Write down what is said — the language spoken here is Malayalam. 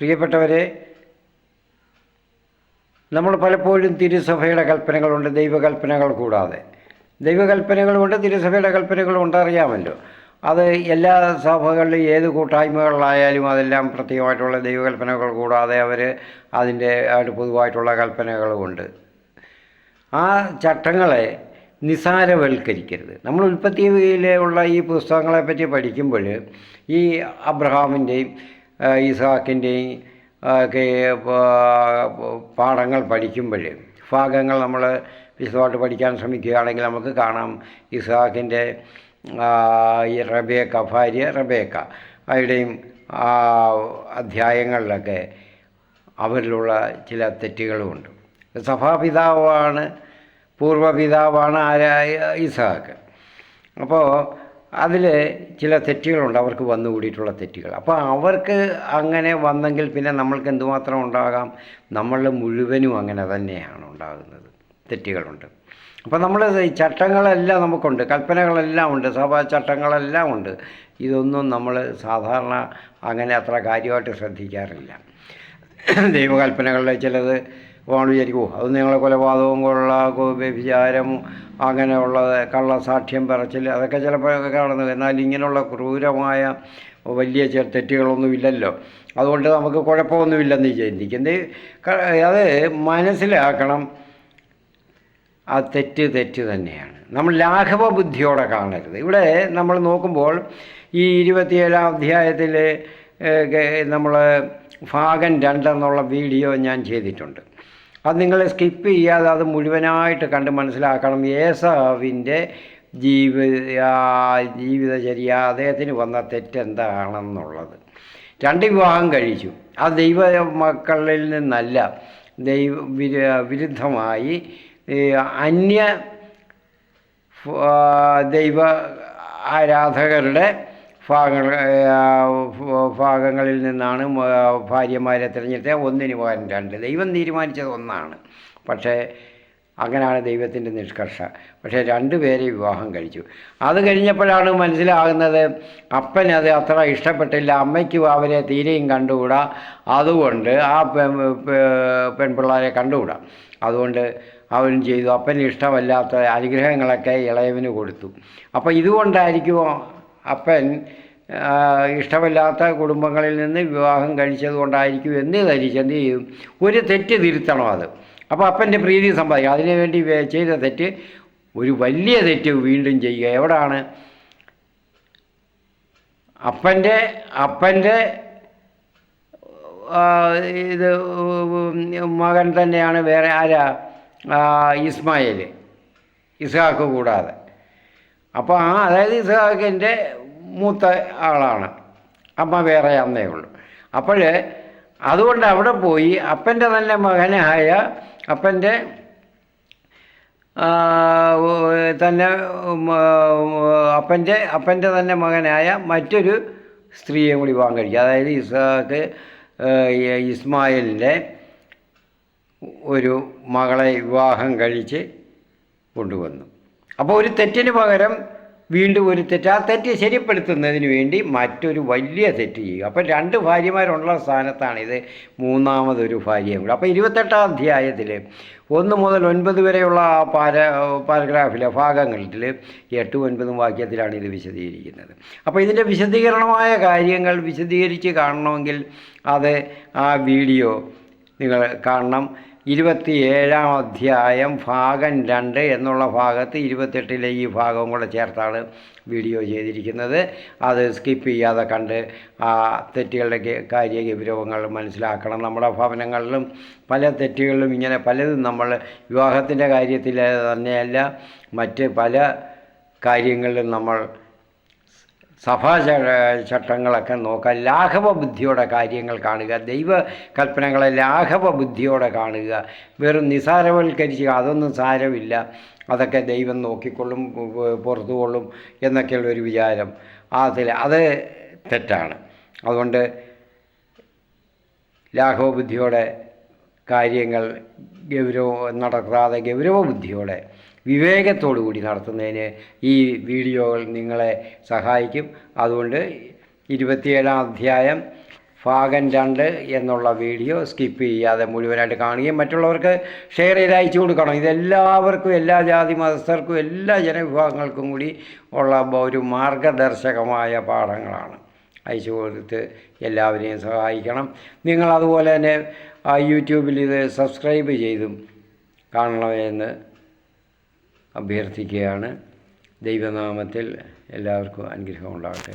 പ്രിയപ്പെട്ടവരെ നമ്മൾ പലപ്പോഴും തിരുസഭയുടെ കൽപ്പനകളുണ്ട് ദൈവകൽപ്പനകൾ കൂടാതെ. ദൈവകൽപ്പനകളുമുണ്ട് തിരുസഭയുടെ കൽപ്പനകളുമുണ്ട് അറിയാമല്ലോ. അത് എല്ലാ സഭകളിലും ഏത് കൂട്ടായ്മകളിലായാലും അതെല്ലാം പ്രത്യേകമായിട്ടുള്ള ദൈവകൽപ്പനകൾ കൂടാതെ അവർ അതിന്റെ ആയിട്ട് പൊതുവായിട്ടുള്ള കൽപ്പനകളുമുണ്ട്. ആ ചട്ടങ്ങളെ നിസാരവൽക്കരിക്കരുത്. നമ്മൾ ഉൽപ്പത്തിയിലെ ഉള്ള ഈ പുസ്തകങ്ങളെപ്പറ്റി പഠിക്കുമ്പോൾ ഈ അബ്രഹാമിന്റെയും ഇസാക്കിന്റെയും ഒക്കെ പാഠങ്ങൾ പഠിക്കുമ്പോൾ ഭാഗങ്ങൾ നമ്മൾ വിശദമായിട്ട് പഠിക്കാൻ ശ്രമിക്കുകയാണെങ്കിൽ നമുക്ക് കാണാം ഇസാക്കിന്റെ ഈ റബേക്ക ഭാര്യ റബേക്ക അവരുടെയും ആ അധ്യായങ്ങളിലൊക്കെ അവരിലുള്ള ചില തെറ്റുകളുമുണ്ട്. സഭാപിതാവാണ് പൂർവപിതാവാണ് ആരായ ഇസഹാക്ക് അപ്പോൾ അതിൽ ചില തെറ്റുകളുണ്ട് അവർക്ക് വന്നുകൂടിയിട്ടുള്ള തെറ്റുകൾ. അപ്പോൾ അവർക്ക് അങ്ങനെ വന്നെങ്കിൽ പിന്നെ നമ്മൾക്ക് എന്തുമാത്രം ഉണ്ടാകാം? നമ്മൾ മുഴുവനും അങ്ങനെ തന്നെയാണ് ഉണ്ടാകുന്നത്. തെറ്റുകളുണ്ട്. അപ്പോൾ നമ്മൾ ചട്ടങ്ങളെല്ലാം നമുക്കുണ്ട് കൽപ്പനകളെല്ലാം ഉണ്ട് സഭാ ചട്ടങ്ങളെല്ലാം ഉണ്ട്. ഇതൊന്നും നമ്മൾ സാധാരണ അങ്ങനെ അത്ര കാര്യമായിട്ട് ശ്രദ്ധിക്കാറില്ല. ദൈവകൽപ്പനകളിൽ ചിലത് നമ്മൾ വിചാരിക്കുമോ "ഓ, അത് നിങ്ങളെ കൊലപാതകവും കൊള്ള വ്യഭിചാരം അങ്ങനെയുള്ളത് കള്ളസാക്ഷ്യം പറച്ചിൽ അതൊക്കെ ചിലപ്പോൾ കാണുന്നു എന്നാൽ ഇങ്ങനെയുള്ള ക്രൂരമായ വലിയ തെറ്റുകളൊന്നും ഇല്ലല്ലോ അതുകൊണ്ട് നമുക്ക് കുഴപ്പമൊന്നുമില്ലെന്ന് ചിന്തിക്കുന്നത് അത് മനസ്സിലാക്കണം. ആ തെറ്റ് തെറ്റ് തന്നെയാണ്. നമ്മൾ ലാഘവ ബുദ്ധിയോടെ കാണരുത്. ഇവിടെ നമ്മൾ നോക്കുമ്പോൾ ഈ ഇരുപത്തിയേഴാം അധ്യായത്തിൽ നമ്മൾ ഭാഗം രണ്ടെന്നുള്ള വീഡിയോ ഞാൻ ചെയ്തിട്ടുണ്ട്. അത് നിങ്ങൾ സ്കിപ്പ് ചെയ്യാതെ അത് മുഴുവനായിട്ട് കണ്ട് മനസ്സിലാക്കണം. ഏസാവിന്റെ ജീവിത ജീവിതചര്യ അദ്ദേഹത്തിന് വന്ന തെറ്റെന്താണെന്നുള്ളത്. രണ്ട് വിവാഹം കഴിച്ചു. ആ ദൈവ മക്കളിൽ നിന്നല്ല ദൈവ വിരു- വിരുദ്ധമായി അന്യ ദൈവ ആരാധകരുടെ ഭാഗങ്ങൾ ഭാഗങ്ങളിൽ നിന്നാണ് ഭാര്യമാരെ തിരഞ്ഞെടുത്ത ഒന്നിന് പകരം രണ്ട്. ദൈവം തീരുമാനിച്ചത് ഒന്നാണ്. പക്ഷേ അങ്ങനെയാണ് ദൈവത്തിന്റെ നിഷ്കർഷ. പക്ഷേ രണ്ടുപേരെ വിവാഹം കഴിച്ചു. അത് കഴിഞ്ഞപ്പോഴാണ് മനസ്സിലാകുന്നത് അപ്പൻ അത് അത്ര ഇഷ്ടപ്പെട്ടില്ല. അമ്മയ്ക്കും അവരെ തീരെയും കണ്ടുകൂടാ. അതുകൊണ്ട് ആ പെൺ പെൺപിള്ളേരെ കണ്ടുകൂടാ. അതുകൊണ്ട് അവനും ചെയ്തു. അപ്പന് ഇഷ്ടമല്ലാത്ത അനുഗ്രഹങ്ങളൊക്കെ ഇളയവന് കൊടുത്തു. അപ്പോൾ ഇതുകൊണ്ടായിരിക്കും അപ്പൻ ഇഷ്ടമല്ലാത്ത കുടുംബങ്ങളിൽ നിന്ന് വിവാഹം കഴിച്ചത് കൊണ്ടായിരിക്കും എന്ന് ധരിച്ച് എന്ത് ചെയ്യും? ഒരു തെറ്റ് തിരുത്തണം അത്. അപ്പോൾ അപ്പന്റെ പ്രീതി സമ്പാദിക്കുക അതിനുവേണ്ടി ചെയ്ത തെറ്റ് ഒരു വലിയ തെറ്റ് വീണ്ടും ചെയ്യുക. എവിടാണ്? അപ്പന്റെ അപ്പന്റെ ഇത് മകൻ തന്നെയാണ് വേറെ ആരാ? ഇസ്മായിൽ ഇസ്ഹാക്ക് കൂടാതെ. അപ്പോൾ ആ അതായത് ഇസഹാക്കിന്റെ മൂത്ത ആളാണ്. അമ്മ വേറെ അന്നേ ഉള്ളൂ. അപ്പോൾ അതുകൊണ്ട് അവിടെ പോയി അപ്പന്റെ തന്നെ മകനായ അപ്പന്റെ തന്നെ അപ്പന്റെ അപ്പന്റെ തന്നെ മകനായ മറ്റൊരു സ്ത്രീയെ കൂടി വിവാഹം കഴിക്കുക അതായത് ഇസ്ഹാക്ക് ഇസ്മായിലിന്റെ ഒരു മകളെ വിവാഹം കഴിച്ച് കൊണ്ടുവന്നു. അപ്പോൾ ഒരു തെറ്റിന് പകരം വീണ്ടും ഒരു തെറ്റ്. ആ തെറ്റ് ശരിപ്പെടുത്തുന്നതിന് വേണ്ടി മറ്റൊരു വലിയ തെറ്റ് ചെയ്യുക. അപ്പം രണ്ട് ഭാര്യമാരുള്ള സ്ഥാനത്താണിത്. മൂന്നാമതൊരു ഭാര്യയും കൂടെ. അപ്പോൾ ഇരുപത്തെട്ടാം അധ്യായത്തിൽ ഒന്ന് മുതൽ ഒൻപത് വരെയുള്ള ആ പാര പാരഗ്രാഫിലെ ഭാഗങ്ങളിൽ എട്ടും ഒൻപതും വാക്യത്തിലാണ് ഇത് വിശദീകരിക്കുന്നത്. അപ്പോൾ ഇതിന്റെ വിശദീകരണമായ കാര്യങ്ങൾ വിശദീകരിച്ച് കാണണമെങ്കിൽ അത് ആ വീഡിയോ നിങ്ങൾ കാണണം. ഇരുപത്തിയേഴാം അധ്യായം ഭാഗം രണ്ട് എന്നുള്ള ഭാഗത്ത് ഇരുപത്തെട്ടിലെ ഈ ഭാഗവും കൂടെ ചേർത്താണ് വീഡിയോ ചെയ്തിരിക്കുന്നത്. അത് സ്കിപ്പ് ചെയ്യാതെ കണ്ട് ആ തെറ്റുകളുടെ കാര്യ ഗൗരവങ്ങൾ മനസ്സിലാക്കണം. നമ്മുടെ ഭവനങ്ങളിലും പല തെറ്റുകളിലും ഇങ്ങനെ പലതും നമ്മൾ വിവാഹത്തിന്റെ കാര്യത്തിൽ തന്നെയല്ല മറ്റ് പല കാര്യങ്ങളിലും നമ്മൾ സഭാ ചട്ടങ്ങളൊക്കെ നോക്കുക ലാഘവ ബുദ്ധിയോടെ കാര്യങ്ങൾ കാണുക ദൈവ കൽപ്പനകളെ ലാഘവ ബുദ്ധിയോടെ കാണുക വെറും നിസാരവൽക്കരിച്ച് അതൊന്നും സാരമില്ല അതൊക്കെ ദൈവം നോക്കിക്കൊള്ളും പുറത്തുകൊള്ളും പുറത്തു കൊള്ളും എന്നൊക്കെയുള്ള ഒരു വിചാരം. അതിൽ അത് തെറ്റാണ്. അതുകൊണ്ട് ലാഘവ ബുദ്ധിയോടെ കാര്യങ്ങൾ ഗൗരവ നടത്താതെ ഗൗരവ ബുദ്ധിയോടെ വിവേകത്തോടു കൂടി നടത്തുന്നതിന് ഈ വീഡിയോകൾ നിങ്ങളെ സഹായിക്കും. അതുകൊണ്ട് ഇരുപത്തിയേഴാം അധ്യായം ഭാഗം രണ്ട് എന്നുള്ള വീഡിയോ സ്കിപ്പ് ചെയ്യാതെ മുഴുവനായിട്ട് കാണുകയും മറ്റുള്ളവർക്ക് ഷെയർ ചെയ്ത് അയച്ചു കൊടുക്കണം. ഇതെല്ലാവർക്കും എല്ലാ ജാതി മതസ്ഥർക്കും എല്ലാ ജനവിഭാഗങ്ങൾക്കും കൂടി ഉള്ള ഒരു മാർഗദർശകമായ പാഠങ്ങളാണ്. അയച്ചു കൊടുത്ത് എല്ലാവരെയും സഹായിക്കണം. നിങ്ങളതുപോലെ തന്നെ ആ യൂട്യൂബിൽ ഇത് സബ്സ്ക്രൈബ് ചെയ്തും കാണണമെന്ന് അഭ്യർത്ഥിക്കുകയാണ്. ദൈവനാമത്തിൽ എല്ലാവർക്കും അനുഗ്രഹം ഉണ്ടാകട്ടെ